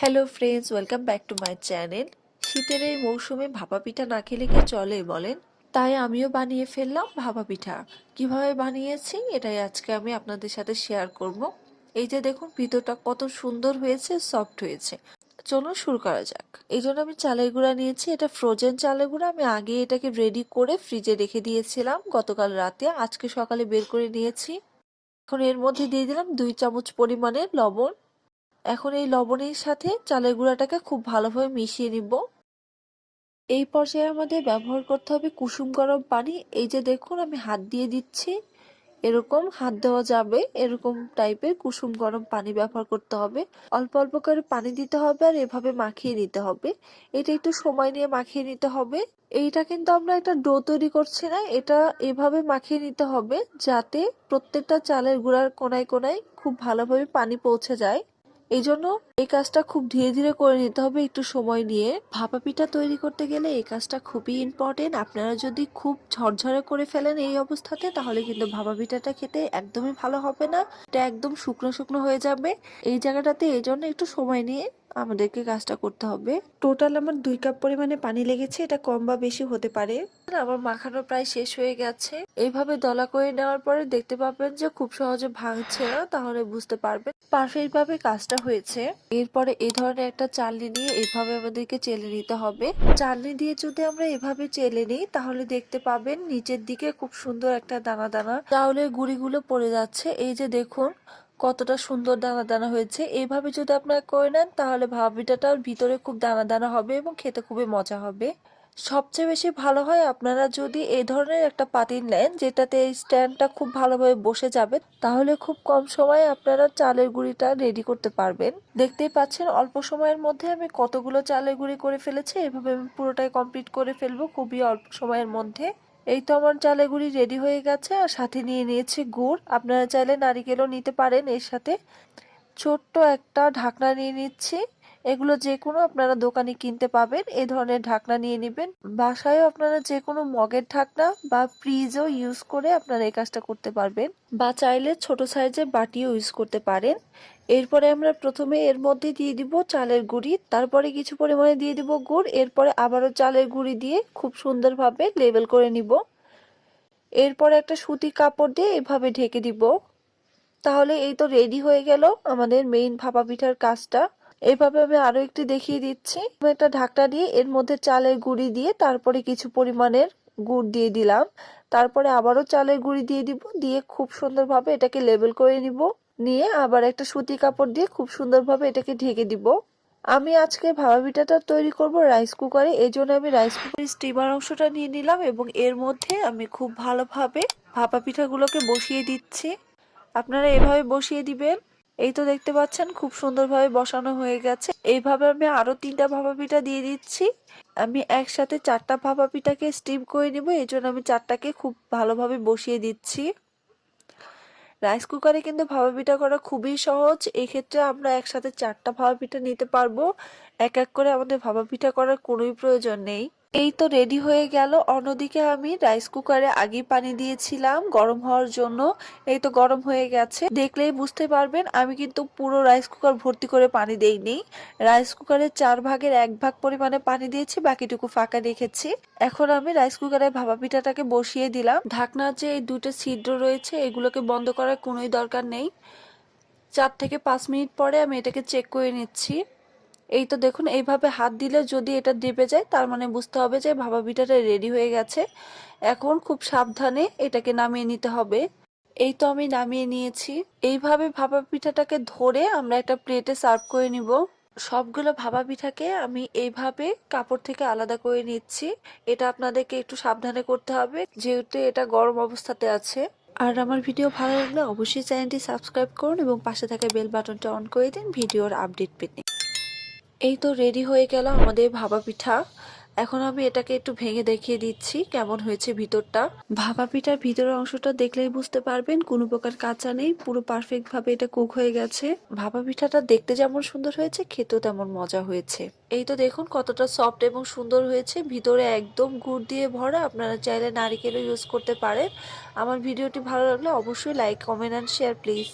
Hello friends welcome back to my channel শীতের এই মৌসুমে ভাপা পিঠা না খেলে কি চলে বলেন? তাই আমিও বানিয়ে ফেললাম ভাপা পিঠা। কীভাবে বানিয়েছি এটাই আজকে আমি আপনাদের সাথে শেয়ার করব। এই যে দেখুন, ভিতরটা কত সুন্দর হয়েছে সফট হয়েছে। চলুন শুরু করা যাক। এই জন্য আমি চালের গুঁড়া নিয়েছি। এটা ফ্রোজেন চালের গুঁড়া। আমি আগে এটাকে রেডি করে ফ্রিজে রেখে দিয়েছিলাম গতকাল রাতে। আজকে সকালে বের করে নিয়েছি। এখন এর মধ্যে দিয়ে দিলাম দুই চামচ পরিমাণে লবণ। এখন এই লবণের সাথে চালের গুঁড়াটাকে খুব ভালোভাবে মিশিয়ে নিব। এই পর্যায়ে আমাদের ব্যবহার করতে হবে কুসুম গরম পানি। এই যে দেখুন, আমি হাত দিয়ে দিচ্ছি। এরকম হাত দেওয়া যাবে। এরকম টাইপের কুসুম গরম পানি ব্যবহার করতে হবে। অল্প অল্প করে পানি দিতে হবে আর এভাবে মাখিয়ে নিতে হবে। এটা একটু সময় নিয়ে মাখিয়ে নিতে হবে। এইটা কিন্তু আমরা একটা ডো তৈরি করছি না। এটা এভাবে মাখিয়ে নিতে হবে যাতে প্রত্যেকটা চালের গুঁড়ার কোনায় কোনায় খুব ভালোভাবে পানি পৌঁছে যায়। এই জন্য এই কাজটা খুব ধীরে ধীরে করে নিতে হবে একটু সময় নিয়ে। ভাপা পিঠা তৈরি করতে গেলে এই কাজটা খুবই ইম্পর্টেন্ট আপনারা যদি খুব ঝরঝরে করে ফেলেন এই অবস্থাতে, তাহলে কিন্তু ভাপা পিঠাটা খেতে একদমই ভালো হবে না। এটা একদম শুকনো শুকনো হয়ে যাবে। এই জায়গাটাতে এই জন্য একটু সময় নিয়ে আমাদেরকে কাজটা করতে হবে। টোটাল আমার দুই কাপ পরিমাণে পানি লেগেছে এটা কম বা বেশি হতে পারে। আমার মাখানো প্রায় শেষ হয়ে গেছে। এইভাবে দলা করে নেওয়ার পরে দেখতে পাবেন যে খুব সহজে ভাঙছে না তাহলে বুঝতে পারবেন পারফেক্ট ভাবে কাজটা হয়েছে। এরপরে এই ধরনের একটা চালনি নিয়ে এভাবে আমাদেরকে চেলে নিতে হবে। চালনি দিয়ে যদি আমরা এভাবে চেলে নিই তাহলে দেখতে পাবেন নিচের দিকে খুব সুন্দর একটা দানা দানা চাউলের গুঁড়িগুলো পড়ে যাচ্ছে। এই যে দেখুন কতটা সুন্দর দানা দানা হয়েছে এইভাবে যদি আপনারা করে নেন, তাহলে পিঠাটার ভিতরে খুব দানা দানা হবে এবং খেতে খুবই মজা হবে। সবচেয়ে বেশি ভালো হয় আপনারা যদি এই ধরনের একটা পাতিল নেন, যেটাতে এই স্ট্যান্ডটা খুব ভালোভাবে বসে যাবে, তাহলে খুব কম সময়ে আপনারা চালের গুঁড়িটা রেডি করতে পারবেন। দেখতেই পাচ্ছেন, অল্প সময়ের মধ্যে আমি কতগুলো চালের গুঁড়ি করে ফেলেছি, এভাবে আমি পুরোটাই কমপ্লিট করে ফেলব খুবই অল্প সময়ের মধ্যে। এই তো আমার চালের গুঁড়ি রেডি হয়ে গেছে, আর সাথে নিয়ে নিয়েছি গুড়। আপনারা চাইলে নারিকেলও নিতে পারেন এর সাথে। ছোট্ট একটা ঢাকনা নিয়ে নিচ্ছি। এগুলো যে কোনো আপনারা দোকানে কিনতে পাবেন এই ধরনের ঢাকনা নিয়ে নেবেন। বাসায়ও আপনারা যে কোনো মগের ঢাকনা বা ফ্রিজও ইউজ করে আপনারা এই কাজটা করতে পারবেন বা চাইলে ছোট সাইজের বাটিও ইউজ করতে পারেন। এরপরে আমরা প্রথমে এর মধ্যে দিয়ে দিব চালের গুঁড়ি, তারপরে কিছু পরিমাণে দিয়ে দিব গুড়, এরপরে আবারও চালের গুঁড়ি দিয়ে খুব সুন্দরভাবে লেবেল করে নিব। এরপরে একটা সুতি কাপড় দিয়ে এভাবে ঢেকে দিব। তাহলে এই তো রেডি হয়ে গেল আমাদের মেইন ভাপা পিঠার কাজটা। এইভাবে আমি আরও একটি দেখিয়ে দিচ্ছি। একটা ঢাকনা দিয়ে এর মধ্যে চালের গুঁড়ি দিয়ে তারপরে কিছু পরিমাণের গুড় দিয়ে দিলাম। তারপরে আবারও চালের গুঁড়ি দিয়ে দিব, দিয়ে খুব সুন্দরভাবে এটাকে লেবেল করে নিব। নিয়ে আবার একটা সুতি কাপড় দিয়ে খুব সুন্দরভাবে এটাকে ঢেকে দিব। আমি আজকে ভাবা পিঠাটা তৈরি করব রাইস কুকারে এই জন্য আমি রাইস কুকারের স্টিমার অংশটা নিয়ে নিলাম এবং এর মধ্যে আমি খুব ভালোভাবে ভাপা পিঠাগুলোকে বসিয়ে দিচ্ছি। আপনারা এভাবে বসিয়ে দিবেন। এই তো দেখতে পাচ্ছেন, খুব সুন্দরভাবে বসানো হয়ে গেছে। এইভাবে আমি আরও তিনটা ভাপা পিঠা দিয়ে দিচ্ছি। আমি একসাথে চারটা ভাপা পিঠাকে স্টিম করে নিব, এই জন্য আমি চারটাকে খুব ভালোভাবে বসিয়ে দিচ্ছি। রাইস কুকারে কিন্তু ভাপা পিঠা করা খুবই সহজ এই ক্ষেত্রে আমরা একসাথে চারটা ভাপা পিঠা নিতে পারব। এক এক করে আমাদের ভাপা পিঠা করার কোনোই প্রয়োজন নেই। এই তো রেডি হয়ে গেল। অন্যদিকে আমি রাইস কুকারে আগে পানি দিয়েছিলাম গরম হওয়ার জন্য। এই তো গরম হয়ে গেছে। দেখলেই বুঝতে পারবেন, আমি কিন্তু পুরো রাইস কুকার ভর্তি করে পানি দেইনি। রাইস কুকারের চার ভাগের এক ভাগ পরিমাণে পানি দিয়েছি, বাকিটুকু ফাঁকা রেখেছি। এখন আমি রাইস কুকারে ভাপা পিঠাটাকে বসিয়ে দিলাম। ঢাকনার যে এই দুটো ছিদ্র রয়েছে, এগুলোকে বন্ধ করার কোনোই দরকার নেই। চার থেকে পাঁচ মিনিট পরে আমি এটাকে চেক করে নিচ্ছি। এই তো দেখুন, এইভাবে হাত দিলে যদি এটা দেবে যায়, তার মানে বুঝতে হবে যে ভাপা পিঠাটা রেডি হয়ে গেছে। এখন খুব সাবধানে এটাকে নামিয়ে নিতে হবে। এই তো আমি নামিয়ে নিয়েছি। এইভাবে ভাপা পিঠাটাকে ধরে আমরা একটা প্লেটে সার্ভ করে নিব। সবগুলো ভাপা পিঠাকে আমি এইভাবে কাপড় থেকে আলাদা করে নিচ্ছি। এটা আপনাদেরকে একটু সাবধানে করতে হবে, যেহেতু এটা গরম অবস্থাতে আছে। আর আমার ভিডিও ভালো লাগলে অবশ্যই চ্যানেলটি সাবস্ক্রাইব করুন এবং পাশে থাকা বেল বাটনটা অন করে দিন, ভিডিওর আপডেট পেতে। এই তো রেডি হয়ে গেল আমাদের ভাপা পিঠা। এখন আমি এটাকে একটু ভেঙে দেখিয়ে দিচ্ছি কেমন হয়েছে ভিতরটা। ভাপা পিঠার ভিতরের অংশটা দেখলেই বুঝতে পারবেন, কোনো প্রকার কাঁচা নেই, পুরো পারফেক্ট ভাবে এটা কুক হয়ে গেছে। ভাপা পিঠাটা দেখতে যেমন সুন্দর হয়েছে, খেতেও তেমন মজা হয়েছে। এই তো দেখুন কতটা সফট এবং সুন্দর হয়েছে। ভিতরে একদম গুড় দিয়ে ভরা, আপনারা চাইলে নারিকেলও ইউজ করতে পারেন। আমার ভিডিওটি ভালো লাগলে অবশ্যই like comment and share please